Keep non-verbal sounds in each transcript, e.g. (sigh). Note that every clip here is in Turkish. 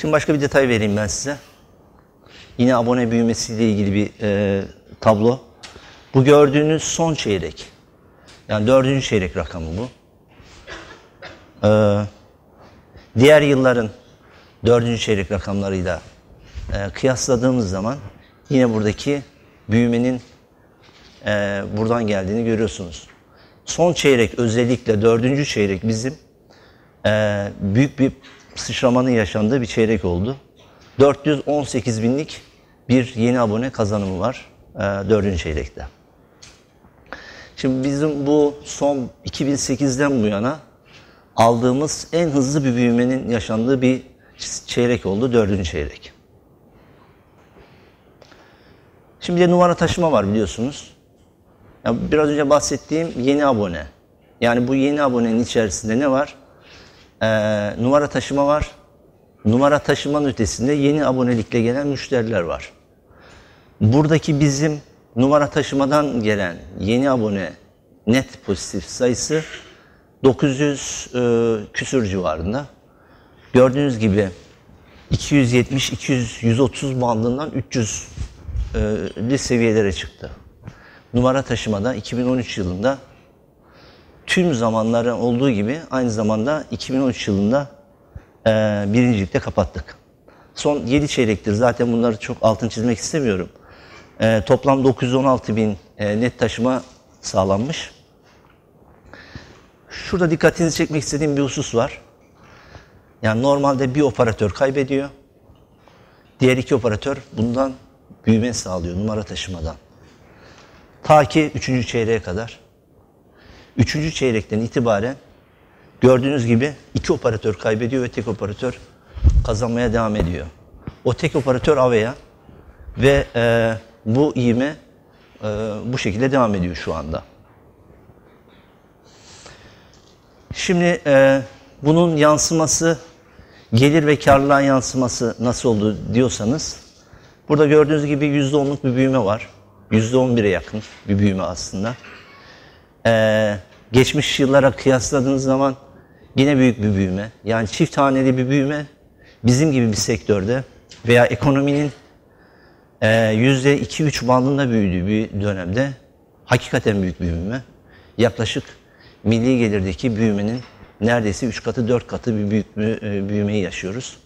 Şimdi başka bir detay vereyim ben size. Yine abone büyümesiyle ilgili bir e, tablo. Bu gördüğünüz son çeyrek. Yani dördüncü çeyrek rakamı bu. Ee, diğer yılların dördüncü çeyrek rakamlarıyla e, kıyasladığımız zaman yine buradaki büyümenin e, buradan geldiğini görüyorsunuz. Son çeyrek özellikle dördüncü çeyrek bizim e, büyük bir sıçramanın yaşandığı bir çeyrek oldu. 418 binlik bir yeni abone kazanımı var e, dördüncü çeyrekte. Şimdi bizim bu son 2008'den bu yana aldığımız en hızlı bir büyümenin yaşandığı bir çeyrek oldu, dördüncü çeyrek. Şimdi de numara taşıma var biliyorsunuz. Ya biraz önce bahsettiğim yeni abone. Yani bu yeni abonenin içerisinde ne var? Ee, numara taşıma var. Numara taşımanın ötesinde yeni abonelikle gelen müşteriler var. Buradaki bizim numara taşımadan gelen yeni abone net pozitif sayısı 900 e, küsür civarında. Gördüğünüz gibi 270 200 130 bandından 300 e, seviyelere çıktı. Numara taşımada 2013 yılında tüm zamanların olduğu gibi aynı zamanda 2013 yılında e, birincilikte kapattık. Son 7 çeyrektir zaten bunları çok altın çizmek istemiyorum. E, toplam 916 bin e, net taşıma sağlanmış. Şurada dikkatinizi çekmek istediğim bir husus var. Yani normalde bir operatör kaybediyor. Diğer iki operatör bundan büyüme sağlıyor numara taşımadan. Ta ki üçüncü çeyreğe kadar. Üçüncü çeyrekten itibaren gördüğünüz gibi iki operatör kaybediyor ve tek operatör kazanmaya devam ediyor. O tek operatör Avea ve e, bu iğme e, bu şekilde devam ediyor şu anda. Şimdi e, bunun yansıması, gelir ve karlılığa yansıması nasıl oldu diyorsanız, burada gördüğünüz gibi %10'luk bir büyüme var. %11'e yakın bir büyüme aslında. E, geçmiş yıllara kıyasladığınız zaman yine büyük bir büyüme. Yani çift haneli bir büyüme bizim gibi bir sektörde veya ekonominin yüzde 2-3 bandında büyüdüğü bir dönemde hakikaten büyük bir büyüme. Yaklaşık milli gelirdeki büyümenin neredeyse 3 katı 4 katı bir büyük e, büyümeyi yaşıyoruz.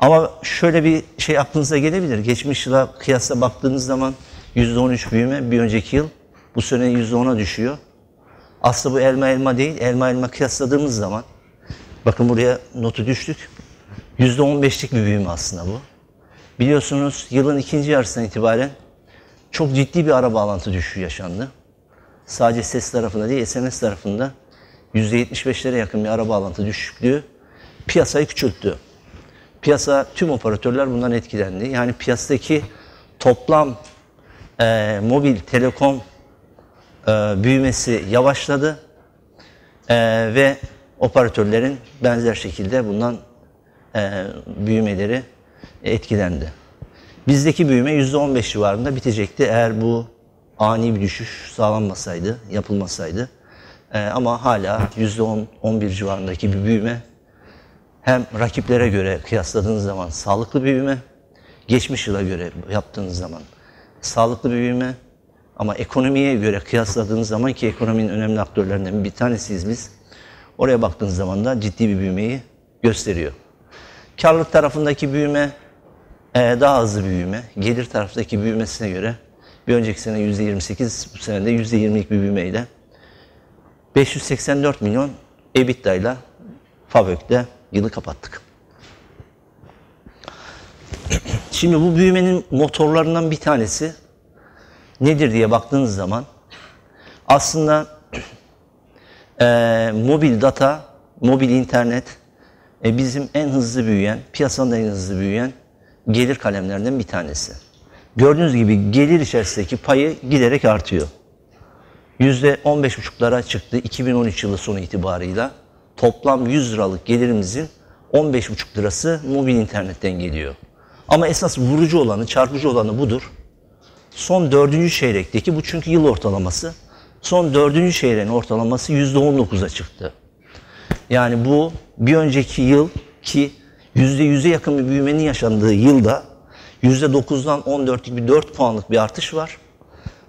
Ama şöyle bir şey aklınıza gelebilir. Geçmiş yıla kıyasla baktığınız zaman %13 büyüme bir önceki yıl bu sene %10'a düşüyor. Aslında bu elma elma değil. Elma elma kıyasladığımız zaman bakın buraya notu düştük. %15'lik bir büyüme aslında bu. Biliyorsunuz yılın ikinci yarısından itibaren çok ciddi bir ara bağlantı düşüşü yaşandı. Sadece ses tarafında değil, SMS tarafında %75'lere yakın bir ara bağlantı düşüklüğü piyasayı küçülttü. Piyasa, tüm operatörler bundan etkilendi. Yani piyasadaki toplam e, mobil, telekom büyümesi yavaşladı. E, ve operatörlerin benzer şekilde bundan e, büyümeleri etkilendi. Bizdeki büyüme %15 civarında bitecekti. Eğer bu ani bir düşüş sağlanmasaydı, yapılmasaydı. E, ama hala %10-11 civarındaki bir büyüme. Hem rakiplere göre kıyasladığınız zaman sağlıklı bir büyüme, geçmiş yıla göre yaptığınız zaman sağlıklı bir büyüme ama ekonomiye göre kıyasladığınız zaman ki ekonominin önemli aktörlerinden bir tanesiyiz biz. Oraya baktığınız zaman da ciddi bir büyümeyi gösteriyor. Karlılık tarafındaki büyüme e, daha hızlı büyüme. Gelir taraftaki büyümesine göre bir önceki sene %28, bu sene de %20'lik bir büyümeyle 584 milyon EBITDA ile FAVÖK'te yılı kapattık. Şimdi bu büyümenin motorlarından bir tanesi nedir diye baktığınız zaman aslında (clears throat) e, mobil data, mobil internet e, bizim en hızlı büyüyen, piyasanın en hızlı büyüyen gelir kalemlerinden bir tanesi. Gördüğünüz gibi gelir içerisindeki payı giderek artıyor. %15,5'lara çıktı 2013 yılı sonu itibarıyla. Toplam 100 liralık gelirimizin 15,5 lirası mobil internetten geliyor. Ama esas vurucu olanı, çarpıcı olanı budur. Son dördüncü çeyrekteki bu çünkü yıl ortalaması. Son dördüncü çeyreğin ortalaması %19'a çıktı. Yani bu bir önceki yıl ki %100'e yakın bir büyümenin yaşandığı yılda %9'dan 14'lük bir 4 puanlık bir artış var.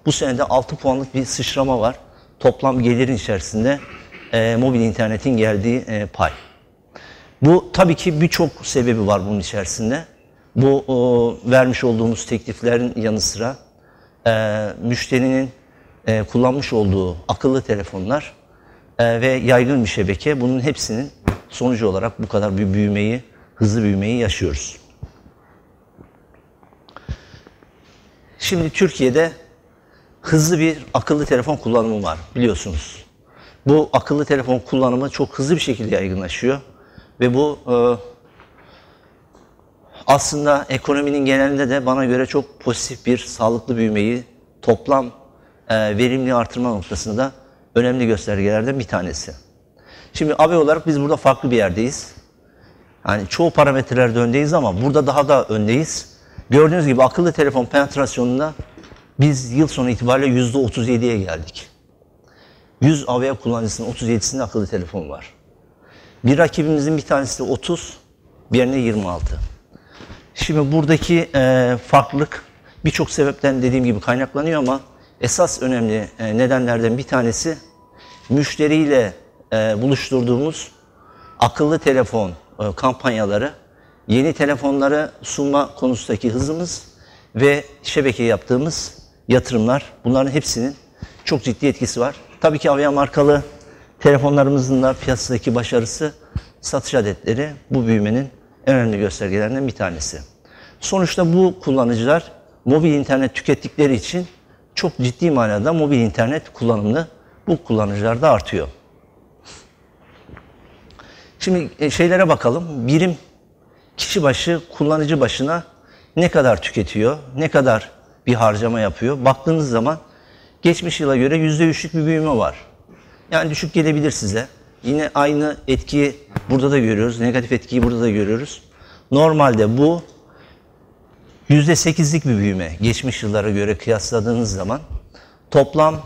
Bu senede 6 puanlık bir sıçrama var. Toplam gelirin içerisinde e, mobil internetin geldiği e, pay. Bu tabii ki birçok sebebi var bunun içerisinde. Bu o, vermiş olduğumuz tekliflerin yanı sıra e, müşterinin e, kullanmış olduğu akıllı telefonlar e, ve yaygın bir şebeke bunun hepsinin sonucu olarak bu kadar bir büyümeyi, hızlı büyümeyi yaşıyoruz. Şimdi Türkiye'de hızlı bir akıllı telefon kullanımı var biliyorsunuz. Bu akıllı telefon kullanımı çok hızlı bir şekilde yaygınlaşıyor ve bu e, aslında ekonominin genelinde de bana göre çok pozitif bir sağlıklı büyümeyi toplam e, verimli artırma noktasında önemli göstergelerden bir tanesi. Şimdi AB olarak biz burada farklı bir yerdeyiz. Yani çoğu parametrelerde öndeyiz ama burada daha da öndeyiz. Gördüğünüz gibi akıllı telefon penetrasyonunda biz yıl sonu itibariyle %37'ye geldik. 100 AVM kullanıcısının 37'sinde akıllı telefon var. Bir rakibimizin bir tanesi de 30, bir yerine 26. Şimdi buradaki e, farklılık birçok sebepten dediğim gibi kaynaklanıyor ama esas önemli e, nedenlerden bir tanesi müşteriyle e, buluşturduğumuz akıllı telefon e, kampanyaları, yeni telefonları sunma konusundaki hızımız ve şebeke yaptığımız yatırımlar bunların hepsinin çok ciddi etkisi var. Tabii ki Avia markalı telefonlarımızın da piyasadaki başarısı satış adetleri bu büyümenin en önemli göstergelerinden bir tanesi. Sonuçta bu kullanıcılar mobil internet tükettikleri için çok ciddi manada mobil internet kullanımını bu kullanıcılarda artıyor. Şimdi e, şeylere bakalım. Birim kişi başı, kullanıcı başına ne kadar tüketiyor, ne kadar bir harcama yapıyor. Baktığınız zaman geçmiş yıla göre %3'lük bir büyüme var. Yani düşük gelebilir size. Yine aynı etkiyi burada da görüyoruz. Negatif etkiyi burada da görüyoruz. Normalde bu %8'lik bir büyüme geçmiş yıllara göre kıyasladığınız zaman toplam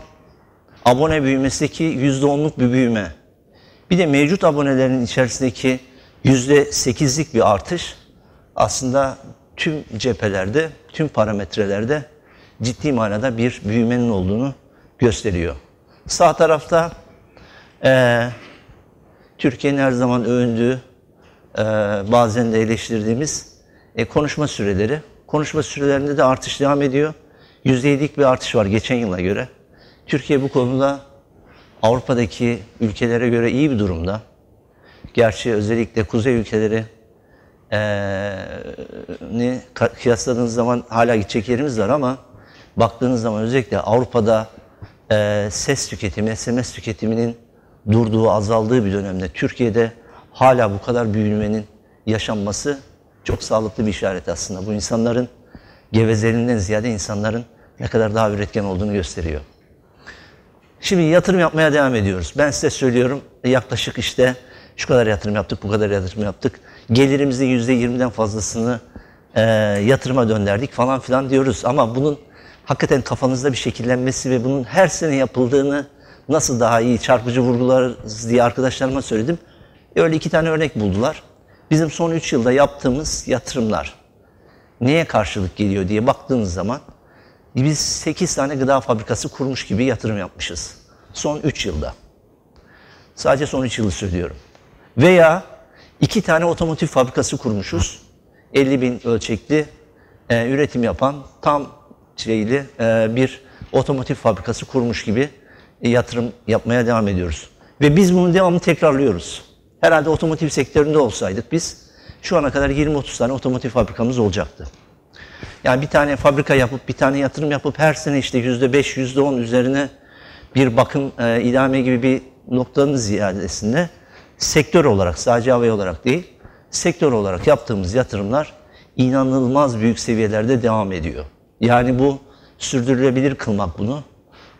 abone büyümesindeki %10'luk bir büyüme. Bir de mevcut abonelerin içerisindeki %8'lik bir artış aslında tüm cephelerde, tüm parametrelerde ciddi manada bir büyümenin olduğunu gösteriyor. Sağ tarafta e, Türkiye'nin her zaman övündüğü, e, bazen de eleştirdiğimiz e, konuşma süreleri. Konuşma sürelerinde de artış devam ediyor. %7'lik bir artış var geçen yıla göre. Türkiye bu konuda Avrupa'daki ülkelere göre iyi bir durumda. Gerçi özellikle kuzey ülkeleri ni kıyasladığınız zaman hala gidecek yerimiz var ama baktığınız zaman özellikle Avrupa'da e, ses tüketimi, SMS tüketiminin durduğu, azaldığı bir dönemde Türkiye'de hala bu kadar büyümenin yaşanması çok sağlıklı bir işaret aslında. Bu insanların gevezeliğinden ziyade insanların ne kadar daha üretken olduğunu gösteriyor. Şimdi yatırım yapmaya devam ediyoruz. Ben size söylüyorum yaklaşık işte şu kadar yatırım yaptık, bu kadar yatırım yaptık. Gelirimizin yüzde yirmiden fazlasını e, yatırıma döndürdük falan filan diyoruz. Ama bunun hakikaten kafanızda bir şekillenmesi ve bunun her sene yapıldığını nasıl daha iyi çarpıcı vurgularız diye arkadaşlarıma söyledim. Öyle iki tane örnek buldular. Bizim son üç yılda yaptığımız yatırımlar neye karşılık geliyor diye baktığınız zaman biz 8 tane gıda fabrikası kurmuş gibi yatırım yapmışız. Son 3 yılda. Sadece son 3 yılı söylüyorum. Veya iki tane otomotiv fabrikası kurmuşuz. 50 bin ölçekli e, üretim yapan tam şeyli e, bir otomotiv fabrikası kurmuş gibi yatırım yapmaya devam ediyoruz. Ve biz bunu devamlı tekrarlıyoruz. Herhalde otomotiv sektöründe olsaydık biz şu ana kadar 20-30 tane otomotiv fabrikamız olacaktı. Yani bir tane fabrika yapıp, bir tane yatırım yapıp her sene işte yüzde beş, yüzde on üzerine bir bakım e, idame gibi bir noktanın ziyadesinde sektör olarak, sadece havay olarak değil, sektör olarak yaptığımız yatırımlar inanılmaz büyük seviyelerde devam ediyor. Yani bu sürdürülebilir kılmak bunu,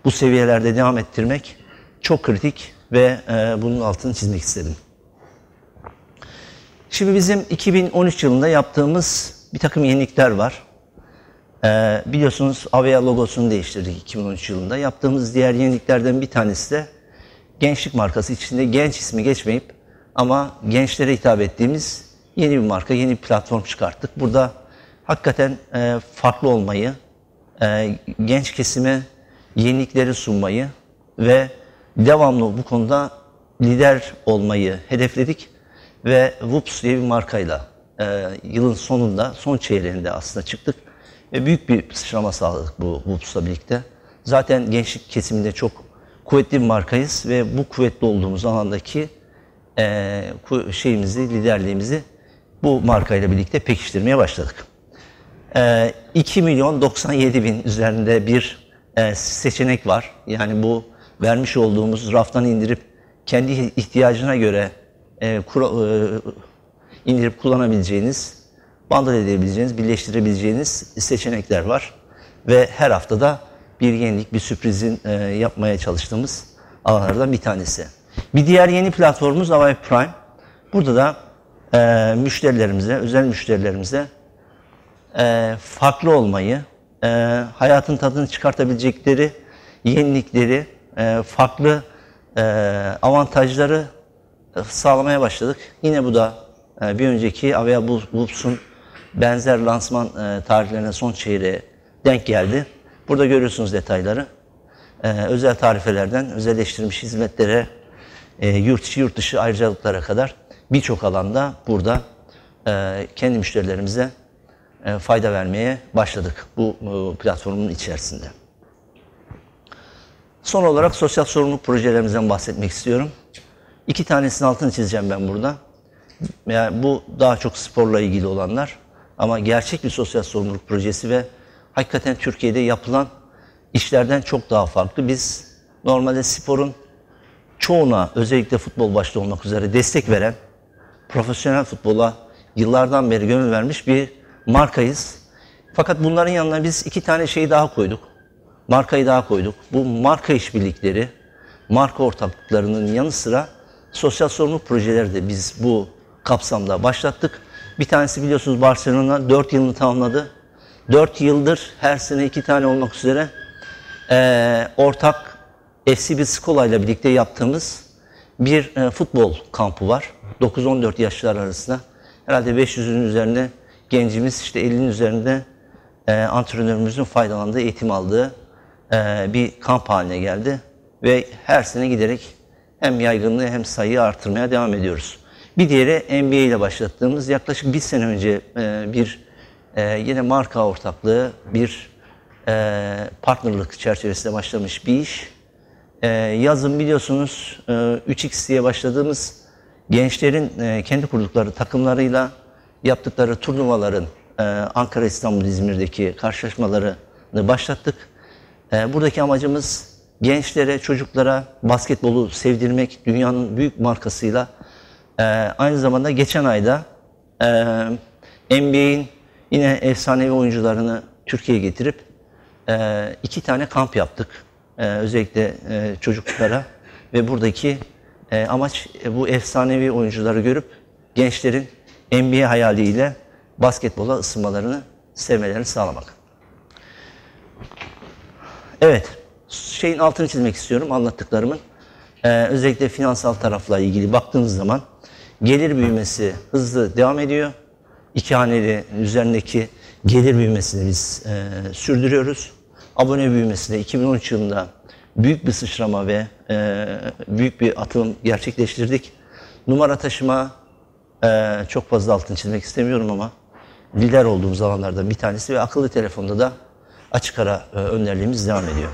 bu seviyelerde devam ettirmek çok kritik ve e, bunun altını çizmek istedim. Şimdi bizim 2013 yılında yaptığımız bir takım yenilikler var. Ee, biliyorsunuz Avea logosunu değiştirdik 2013 yılında. Yaptığımız diğer yeniliklerden bir tanesi de gençlik markası içinde genç ismi geçmeyip ama gençlere hitap ettiğimiz yeni bir marka, yeni bir platform çıkarttık. Burada hakikaten e, farklı olmayı, e, genç kesime yenilikleri sunmayı ve devamlı bu konuda lider olmayı hedefledik ve Whoops diye bir markayla e, yılın sonunda, son çeyreğinde aslında çıktık ve büyük bir sıçrama sağladık bu Whoops'la birlikte. Zaten gençlik kesiminde çok kuvvetli bir markayız ve bu kuvvetli olduğumuz alandaki e, şeyimizi, liderliğimizi bu markayla birlikte pekiştirmeye başladık. E, 2 milyon 97 bin üzerinde bir e, seçenek var. Yani bu vermiş olduğumuz raftan indirip kendi ihtiyacına göre e, e, indirip kullanabileceğiniz, bundle edebileceğiniz, birleştirebileceğiniz seçenekler var. Ve her haftada bir yenilik, bir sürprizin yapmaya çalıştığımız alanlardan bir tanesi. Bir diğer yeni platformumuz Avay Prime. Burada da müşterilerimize, özel müşterilerimize farklı olmayı, e, hayatın tadını çıkartabilecekleri yenilikleri, e, farklı e, avantajları e, sağlamaya başladık. Yine bu da e, bir önceki Avaya Boops'un benzer lansman e, tarihlerine son çeyreğe denk geldi. Burada görüyorsunuz detayları. E, özel tarifelerden özelleştirilmiş hizmetlere, e, yurt içi yurt dışı ayrıcalıklara kadar birçok alanda burada e, kendi müşterilerimize e, fayda vermeye başladık bu e, platformun içerisinde. Son olarak sosyal sorumluluk projelerimizden bahsetmek istiyorum. İki tanesinin altını çizeceğim ben burada. Yani bu daha çok sporla ilgili olanlar ama gerçek bir sosyal sorumluluk projesi ve hakikaten Türkiye'de yapılan işlerden çok daha farklı. Biz normalde sporun çoğuna özellikle futbol başta olmak üzere destek veren profesyonel futbola yıllardan beri gönül vermiş bir markayız. Fakat bunların yanına biz iki tane şey daha koyduk. Markayı daha koyduk. Bu marka işbirlikleri, marka ortaklıklarının yanı sıra sosyal sorumluluk projeleri de biz bu kapsamda başlattık. Bir tanesi biliyorsunuz Barcelona 4 yılını tamamladı. 4 yıldır her sene iki tane olmak üzere e, ortak FC Biskola ile birlikte yaptığımız bir e, futbol kampı var. 9-14 yaşlar arasında. Herhalde 500'ün üzerinde gencimiz işte 50'nin üzerinde e, antrenörümüzün faydalandığı, eğitim aldığı e, bir kamp haline geldi. Ve her sene giderek hem yaygınlığı hem sayıyı artırmaya devam ediyoruz. Bir diğeri NBA ile başlattığımız yaklaşık bir sene önce e, bir e, yine marka ortaklığı, bir e, partnerlık çerçevesinde başlamış bir iş. E, yazın biliyorsunuz e, 3x diye başladığımız gençlerin e, kendi kurdukları takımlarıyla yaptıkları turnuvaların e, Ankara, İstanbul, İzmir'deki karşılaşmalarını başlattık. E, buradaki amacımız gençlere, çocuklara basketbolu sevdirmek, dünyanın büyük markasıyla. E, aynı zamanda geçen ayda e, NBA'in yine efsanevi oyuncularını Türkiye'ye getirip e, iki tane kamp yaptık. E, özellikle e, çocuklara ve buradaki e, amaç e, bu efsanevi oyuncuları görüp gençlerin NBA hayaliyle basketbola ısınmalarını, sevmelerini sağlamak. Evet, şeyin altını çizmek istiyorum anlattıklarımın. Ee, özellikle finansal tarafla ilgili baktığınız zaman gelir büyümesi hızlı devam ediyor. İki haneli üzerindeki gelir büyümesini biz e, sürdürüyoruz. Abone büyümesi de 2013 yılında büyük bir sıçrama ve e, büyük bir atılım gerçekleştirdik. Numara taşıma e, çok fazla altını çizmek istemiyorum ama lider olduğumuz alanlardan bir tanesi ve akıllı telefonda da açık ara e, önderliğimiz devam ediyor.